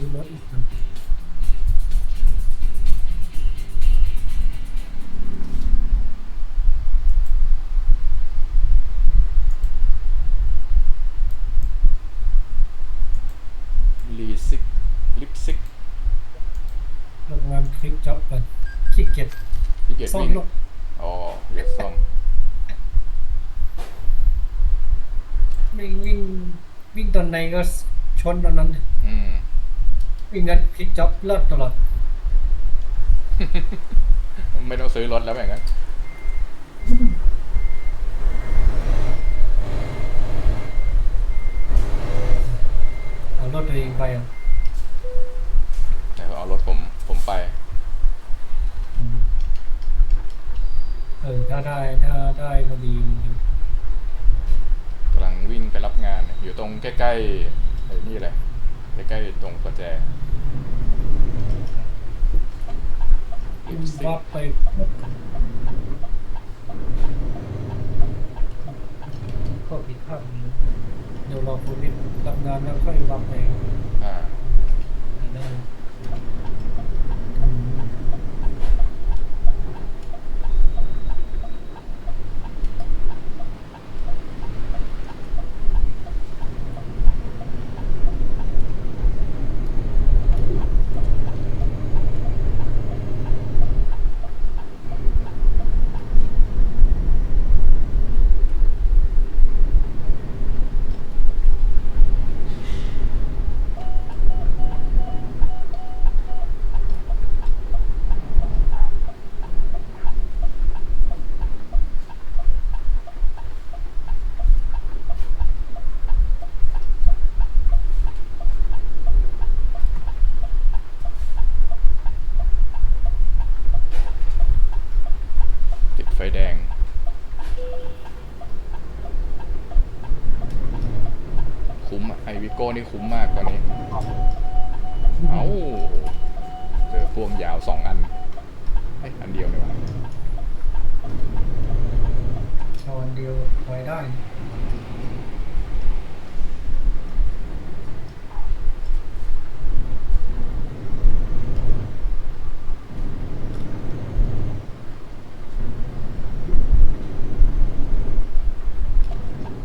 ซื้อรถอีกครับลีซิก ลิปซิกทำงานคลิกจ็อบกันขี้เกียจที่เกียจซ่อมวิ่งรถอ๋อเกียจซ่อมวิ่งวิ่งวิ่งตอนไหนก็ชนตอนนั้นอืม วิ่งงานคลิกจ็อบเลิศตลอด ไม่ต้องซื้อรถแล้วแบบนั้นเอารถตัวเองไปอะแต่เอารถผมผมไปอืมเออ ถ้าได้ถ้าได้ก็ดีจริงกำลังวิ่งไปรับงานเนี่ยอยู่ตรงใกล้ๆไอ้นี่เลยใกล้ๆตรงประแจลิปซิ ๆ วักบไปก็ผิดพลาดนี้เดี๋ยวรอโควิดรับงานแล้วค่อยวับไป อ่า ได้อืม ติดไฟแดง คุ้มอะไอวิโก้ นี่คุ้มมากตอนนี้ เอาเจอพ่วงยาวสองอันเอ้ยอันเดียวเลยวะเอาวันเดียวไว้ได้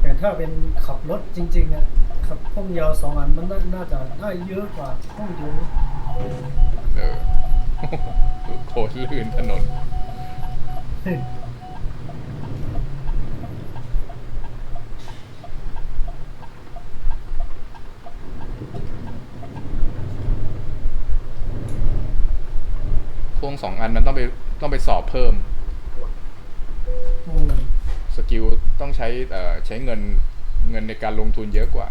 แต่ถ้าเป็นขับรถจริงๆอะ ขับห้องยาวสองอันมันน่าจะได้เยอะกว่าห้องเดียวเออโคตรลื่นถนน พ่วงสองอันมันต้องไปต้องไปสอบเพิ่ม สกิลต้องใช้เอ่อใช้เงินเงินในการลงทุนเยอะกว่า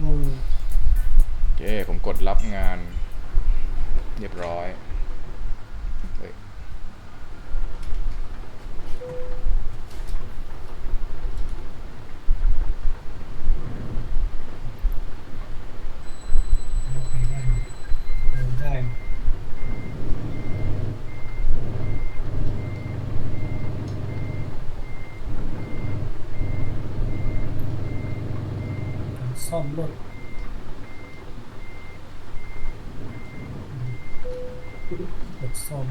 โอเคผมกดรับงาน เรียบร้อยเฮ้ย ไปได้เดินได้การซ่อมรถกดซ่อม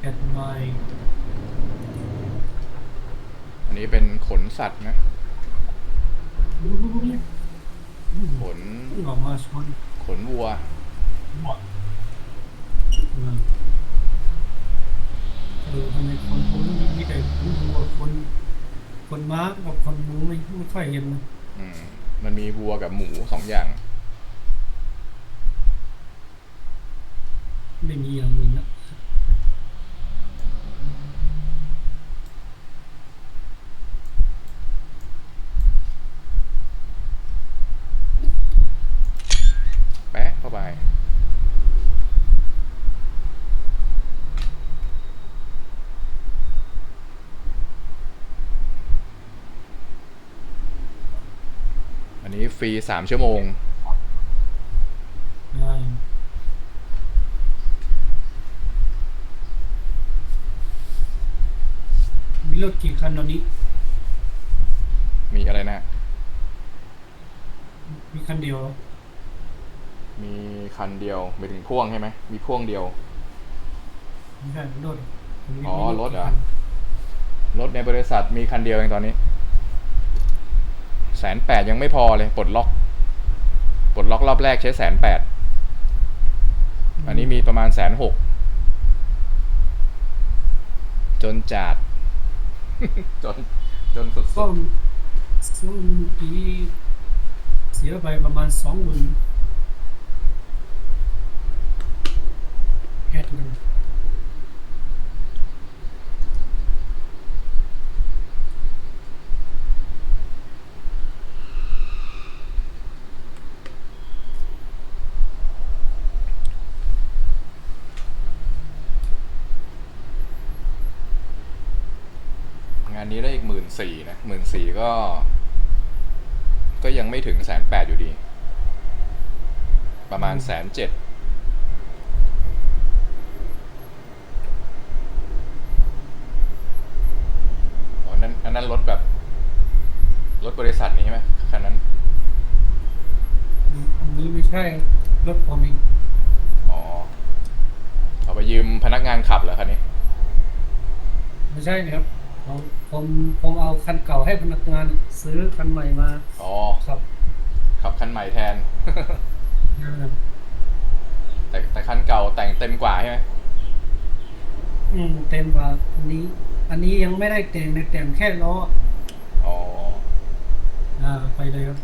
แอดไมล์ อันนี้เป็นขน สัตว์นะขนออกมาชนขนวัวอืมเออทำไมคนคนนี้มีแต่คนวัวคน คนม้ากับคนหมูไม่ไม่ค่อยเห็นนะอืมมันมีวัวกับหมูสองอย่าง ฟรีสามชั่วโมงมีรถกี่คันตอนนี้มีอะไรนะ มีคันเดียว มีคันเดียวไปถึงพ่วงใช่ไหม มีพ่วงเดียว ไม่ใช่รดอ๋อ รถเหรอ รถในบริษัทมีคันเดียวเองตอนนี้ แสนแปดยังไม่พอเลยปลดล็อกปลดล็อกรอบแรกใช้แสนแปดอันนี้มีประมาณแสนหกจนจัดจนจนสุดก็ช่วงปีเสียไปประมาณสองหมื่นแค่นั้น ๆงานนี้ได้อีกหมื่น สี่นะหมื่นสี่ก็ ก็ยังไม่ถึงแสนแปดอยู่ดี ประมาณแสนเจ็ดอ๋อนั่นอันนั้นรถแบบ รถบริษัทนี่ใช่ไหมคันนั้น อันนี้ไม่ใช่รถผมเองอ๋อ เอาไปยืมพนักงานขับเหรอคันนี้ ไม่ใช่นะครับ ผมผมผมเอาคันเก่าให้พนักงานซื้อคันใหม่มาอ๋อครับขับคันใหม่แทนนั่นแหละแต่แต่คันเก่าแต่งเต็มกว่าใช่ไหมอืมเต็มกว่าอันนี้ อันนี้ยังไม่ได้แต่งในแต่งแค่ล้ออ๋ออ่าไปเลยครับ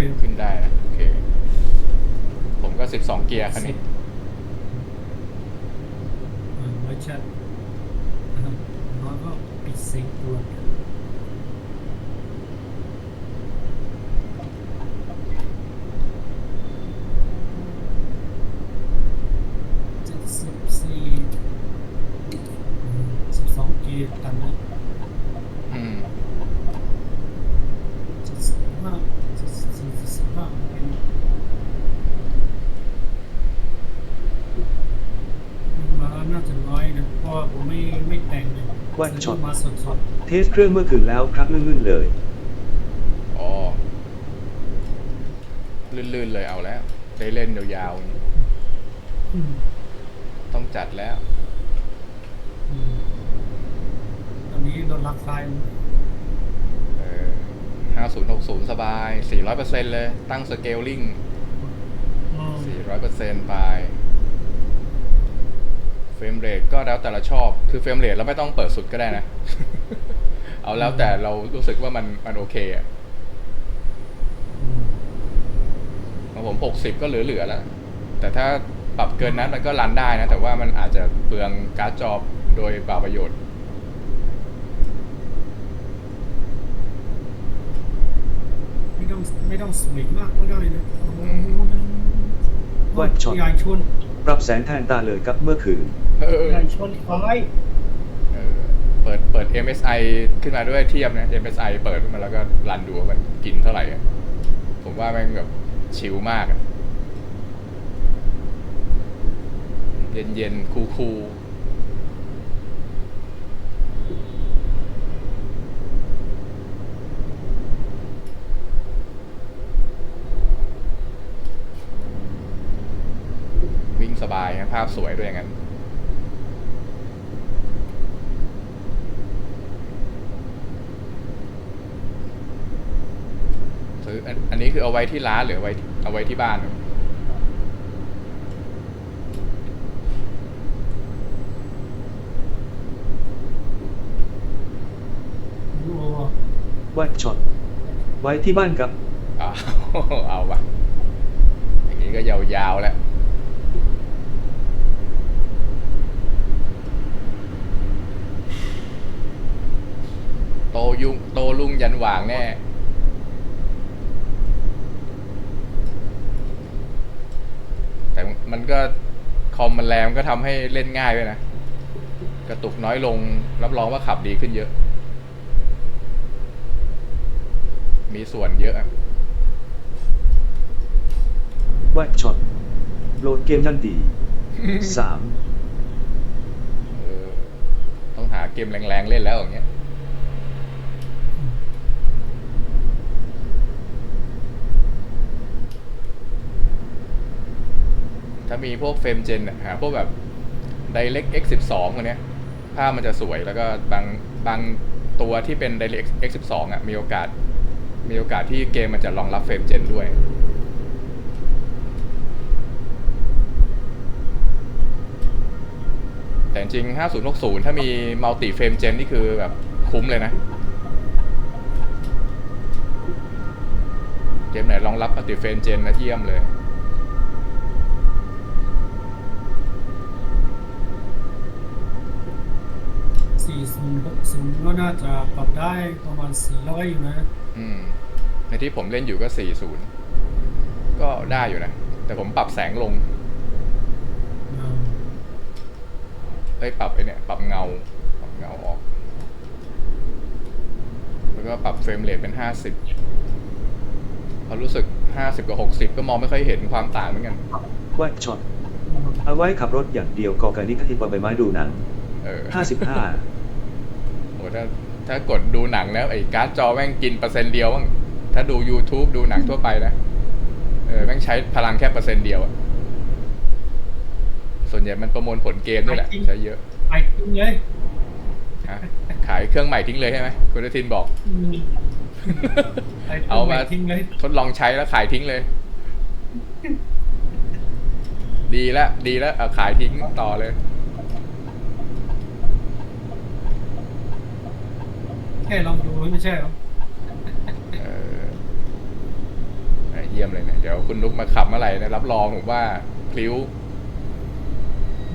ยขึ้นได้โอเค ผมก็สิบสองเกียร์คันนี้เวอร์ชันน้อยก็ปิดเซ็งตัว น่าจะน้อยนะเพราะว่าผมไม่ไม่แต่งเลยวันช็อต มาสดๆเทสเครื่องเมื่อคืนแล้วครับลื่นๆเลย อ๋อ ลื่นๆเลยเอาแล้ว ได้เล่นยาวๆอย่างนี้อืมต้องจัดแล้ว อืมตอนนี้ลดราคาอยู่เออห้าศูนย์หกศูนย์สบายสี่ร้อยเปอร์เซ็นเลย ตั้งสเกลลิงอืมสี่ร้อยเปอร์เซ็นไป เฟรมเรทก็แล้วแต่เราชอบ คือเฟรมเรทเราไม่ต้องเปิดสุดก็ได้นะ เอาแล้วแต่เรารู้สึกว่ามันมันโอเคอะอืมของผมหกสิบก็เหลือๆแล้ว แต่ถ้าปรับเกินนั้นมันก็รันได้นะ แต่ว่ามันอาจจะเปลืองการ์ดจอโดยเปล่าประโยชน์ไม่ต้องไม่ต้องสวยมากก็ได้นะวันช็อตใหญ่ชน ปรับแสงแทนตาเลยครับเมื่อคืน เออใหญ่ชนไฟเออเปิดเปิด MSI ขึ้นมาด้วยเทียบนะ MSI เปิดขึ้นมาแล้วก็รันดูว่ามันกินเท่าไหร่อะผมว่าแม่งแบบชิลมากอะเย็นเย็นๆคูคูลๆวิ่งสบายนะภาพสวยด้วยอย่างนั้นซื้ออันอันนี้คือเอาไว้ที่ร้านหรือเอาไว้เอาไว้ที่บ้านโอ้วันช็อตไว้ที่บ้านครับอ้าวเอาวะอย่างนี้ก็ยาวๆแล้ว โตยุงโต ลุงยันหว่างแน่ แต่มันก็คอมมันแรงมันก็ทำให้เล่นง่ายด้วยนะ กระตุกน้อยลง รับรองว่าขับดีขึ้นเยอะ มีส่วนเยอะอะวันช็อตโหลดเกมยันดีสาม เออ ต้องหาเกมแรงๆเล่นแล้วอย่างเงี้ย มีพวกเฟรมเจนหาพวกแบบ Direct X 1 2คนเนี้ยภาพมันจะสวยแล้วก็บางบางตัวที่เป็น Direct X 1 2อะมีโอกาส มีโอกาสที่เกมมันจะรองรับเฟรมเจนด้วยแต่จริง 5060 ถ้ามีมัลติเฟรมเจนนี่คือแบบคุ้มเลยนะ เกมไหนรองรับมัลติเฟรมเจนนะเยี่ยมเลย สี่ศูนย์หก ศูนย์ก็น่าจะปรับได้ประมาณสี่ร้อยอยู่นะ อืมในที่ผมเล่นอยู่ก็40ก็ได้อยู่นะ แต่ผมปรับแสงลงอ่าเอ้ยปรับไอเนี่ย ปรับเงา ปรับเงาออก แล้วก็ปรับเฟรมเรทเป็น50เพราะรู้สึก50กับ60ก็มองไม่ค่อยเห็นความต่างเหมือนกันวันช็อตเอาไว้ขับรถอย่างเดียวกอการนิกทิบใบไม้ดูหนังเออ55โอ้ ถ้าถ้ากดดูหนังแล้วไอ้การ์ดจอแม่งกินเปอร์เซ็นต์เดียวมั้งถ้าดู YouTube ดูหนังทั่วไปนะเออแม่งใช้พลังแค่เปอร์เซ็นต์เดียวอะส่วนใหญ่มันประมวลผลเกมนี่แหละ ใช้เยอะไปทิ้งเลยฮะขายเครื่องใหม่ทิ้งเลยใช่ไหมคุณอทินบอกอืมไปทิ้งเอามาไปทิ้งเลยทดลองใช้แล้วขายทิ้งเลย ดีแล้วดีแล้วเอาขายทิ้งต่อเลย แค่ลองดูไม่ใช่เหรอเออเออยี่ยมเลยเนี่ยเดี๋ยวคุณนุกมาขับเมื่อไหร่นะรับรองผมว่าพลิ้ว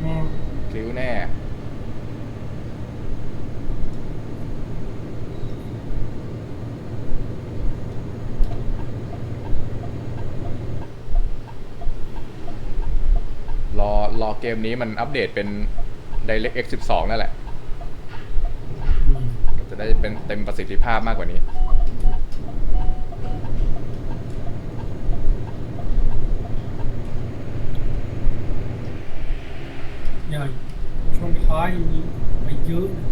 อืมพลิ้วแน่ รอรอเกมนี้มันอัปเดตเป็น DirectX 12 นั่นแหละ อืม จะได้เป็น เต็มประสิทธิภาพมากกว่านี้ ใหญ่ช่วงท้ายมีไปเยอะนะ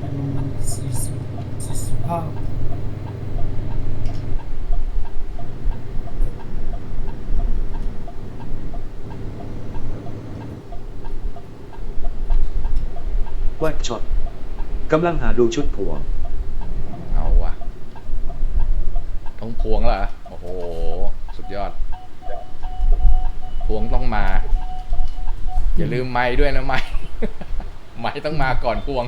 ประมันสี่สิบสี่สิบห้า แวกช็อตกำลังหาดูชุดผัวเอาว่ะ ต้องพวงเหรอโอ้โห สุดยอด พวงต้องมา อย่าลืมไม้ด้วยนะไม้ ไม้ต้องมาก่อนพวง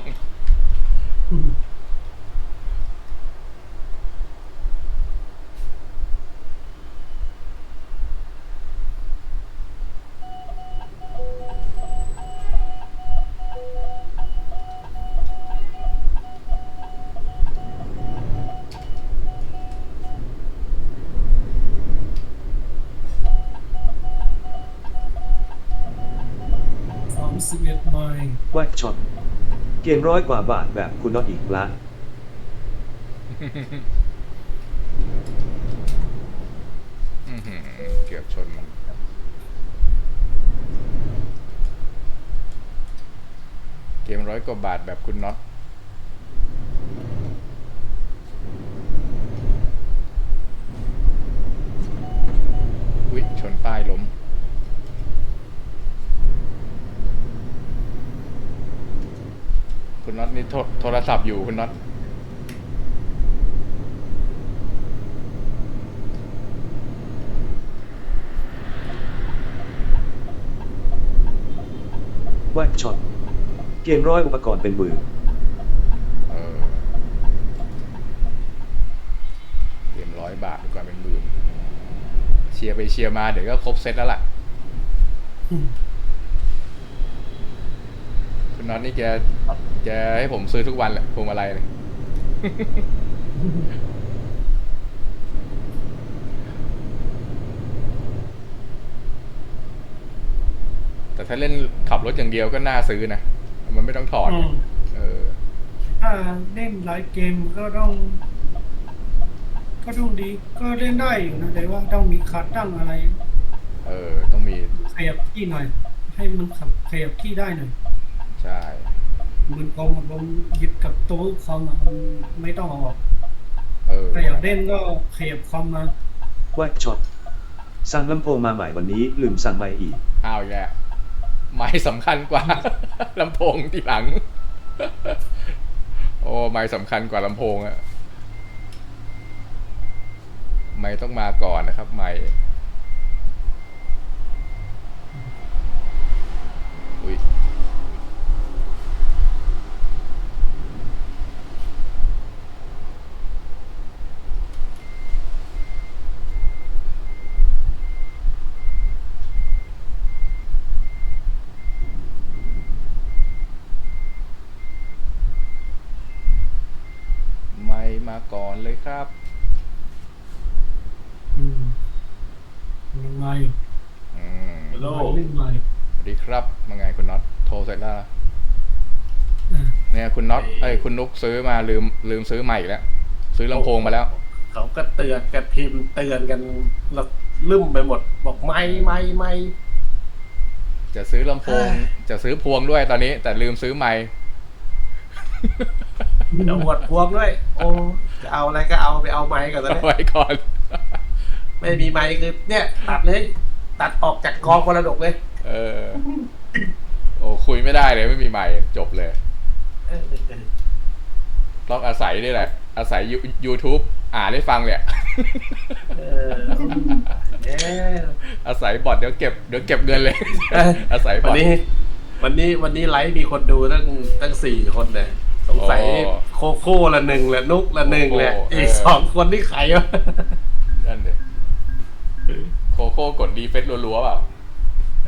21ไมล์ว่ช็อตเกณฑ์ร้อยกว่าบาทแบบคุณน็อตอีกละ อือหือเกือบชนมัน เกมร้อยกว่าบาทแบบคุณน็อต โทรโทรศัพท์อยู่คุณน็อตแวกช็อตเกมร้อยอุปกรณ์เป็นหมื่นเออเกมร้อยบาทดีกว่าเป็นหมื่นเชียร์ไปเชียร์มาเดี๋ยวก็ครบเซตแล้วล่ะอืมคุณน็อตนี่แก แกให้ผมซื้อทุกวันแหละพวงมาลัยเลย แต่ถ้าเล่นขับรถอย่างเดียวก็น่าซื้อนะ มันไม่ต้องถอดอืมเออ ถ้าเล่นหลายเกมก็ต้อง ก็ต้องดี ก็เล่นได้อยู่นะ แต่ว่าต้องมีคัดตั้งอะไรเออ ต้องมี ขยับที่หน่อย ให้มันขับขยับที่ได้หน่อย ใช่เห มือนคอมอะผมหยิบกับโต๊ะคอมอะมันไม่ต้องเอาออกเออถ้าอยากเล่นก็ขยับคอมมา แวกช็อตสั่งลำโพงมาใหม่วันนี้ลืมสั่งใหม่อีก อ้าวอีกแย่ไม้สำคัญกว่า ลำโพงที่หลัง โอ้ไม้สำคัญกว่าลำโพงอะไม้ต้องมาก่อนนะครับ ไม้อุ้ยไม้มาก่อนเลยครับ อืม ยังไงอืมฮัลโหลเล่นใหม่สวัสดีครับมาไงคุณน็อตโทรเสร็จแล้วอะเนี่ยคุณน็อตเอ้ยคุณนุกซื้อมาลืมลืมซื้อใหม่อีกแล้วซื้อลำโพงมาแล้ว เขาก็เตือนกันพิมพ์เตือนกันแล้วลืมไปหมด บอกไม่ไม่ไม่จะซื้อลำโพง จะซื้อพวงด้วยตอนนี้ แต่ลืมซื้อไมค์เดี๋ยวหมดพวงด้วย โอ้จะเอาอะไรก็เอาไปเอาไม้ก่อนตอนเอานี้ไว้ก่อน ไม่มีไม้คือ เนี่ย ตัดเลย ตัดออกจากกองมรดกเลย เออ โอ้คุยไม่ได้เลยไม่มีไมค์จบเลยเออเออต้องอาศัยนี่แหละ อาศัยยู YouTube อ่านให้ฟังเนี่ย เออเอ๊ะอาศัยบอทเดี๋ยวเก็บเดี๋ยวเก็บเงินเลยอาศัยบวัอนท นี้ วันนี้วันนี้ไลฟ์มีคนดูตั้งตั้งสี่คนเลยสงสัยโอ้โคโค่ละหนึ่งแหละนุกละหนึ่งแหละโอ้โหอีกเออ สองคนนี่ใครวะนั่นเลย โคโค่กดดีเฟสรัวๆเปล่า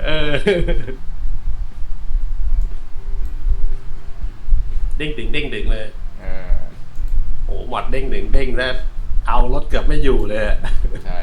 เออ เด้งดึงเด้งดึงเลย เออโอ้หมดเด้งดึงเด้งแล้วเอารถเกือบไม่อยู่เลยอะ ใช่